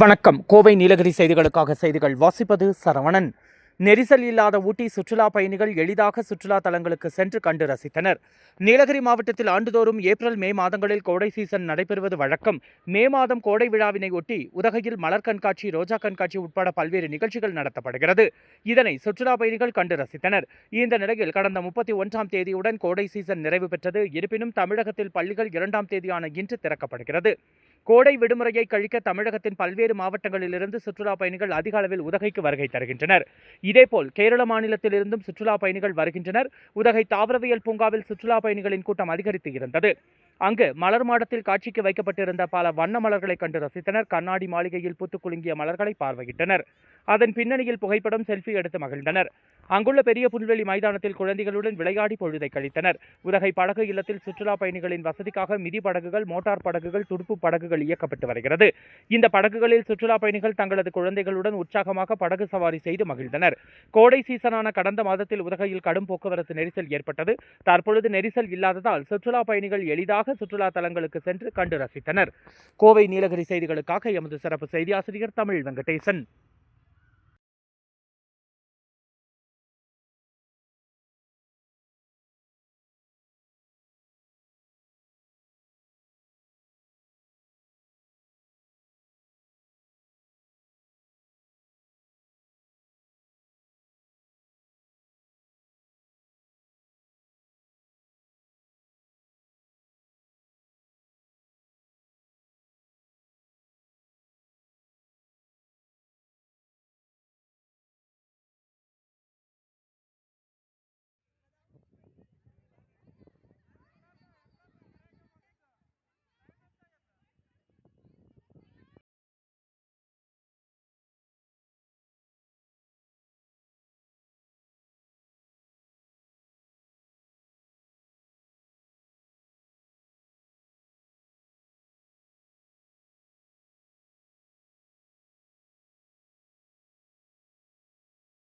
வணக்கம். கோவை நீலகிரி செய்திகளுக்காக செய்திகள் வாசிப்பது சரவணன். நெரிசல் இல்லாத ஊட்டி சுற்றுலா பயணிகள் எளிதாக சுற்றுலா தலங்களுக்கு சென்று கண்டு ரசித்தனர். நீலகிரி மாவட்டத்தில் ஆண்டுதோறும் ஏப்ரல் மே மாதங்களில் கோடை சீசன் நடைபெறுவது வழக்கம். மே மாதம் கோடை விழாவினை ஒட்டி உதகையில் மலர் கண்காட்சி ரோஜா கண்காட்சி உட்பட பல்வேறு நிகழ்ச்சிகள் நடத்தப்படுகிறது. இதனை சுற்றுலா பயணிகள் கண்டு ரசித்தனர். இந்த நிலையில் கடந்த முப்பத்தி ஒன்றாம் தேதியுடன் கோடை சீசன் நிறைவு பெற்றது. இருப்பினும் தமிழகத்தில் பள்ளிகள் இரண்டாம் தேதியான இன்று திறக்கப்படுகிறது. கோடை விடுமுறையை கழிக்க தமிழகத்தின் பல்வேறு மாவட்டங்களிலிருந்து சுற்றுலா பயணிகள் அதிக அளவில் உதகைக்கு வருகை தருகின்றனர். இதேபோல் கேரள மாநிலத்திலிருந்தும் சுற்றுலா பயணிகள் வருகின்றனர். உதகை தாவரவியல் பூங்காவில் சுற்றுலா பயணிகளின் கூட்டம் அதிகரித்து இருந்தது. அங்கு மலர் மாடத்தில் காட்சிக்கு வைக்கப்பட்டிருந்த பல வண்ண மலர்களை கண்டு ரசித்தனர். கண்ணாடி மாளிகையில் பூத்துக் குலுங்கிய மலர்களை பார்வையிட்டனர். அதன் பின்னணியில் புகைப்படம் செல்ஃபி எடுத்து மகிழ்ந்தனர். அங்குள்ள பெரிய புல்வெளி மைதானத்தில் குழந்தைகளுடன் விளையாடி பொழுதை கழித்தனர். உதகை படகு இல்லத்தில் சுற்றுலா பயணிகளின் வசதிக்காக மிதி படகுகள் மோட்டார் படகுகள் துடுப்பு படகுகள் இயக்கப்பட்டு வருகிறது. இந்த படகுகளில் சுற்றுலா பயணிகள் தங்களது குழந்தைகளுடன் உற்சாகமாக படகு சவாரி செய்து மகிழ்ந்தனர். கோடை சீசனான கடந்த மாதத்தில் உதகையில் கடும் போக்குவரத்து நெரிசல் ஏற்பட்டது. தற்பொழுது நெரிசல் இல்லாததால் சுற்றுலா பயணிகள் எளிதாக சுற்றுலா தலங்களுக்கு சென்று கண்டு ரசித்தனர். கோவை நீலகிரி செய்திகளுக்காக எமது சிறப்பு செய்தி ஆசிரியர் தமிழ் வெங்கடேசன்.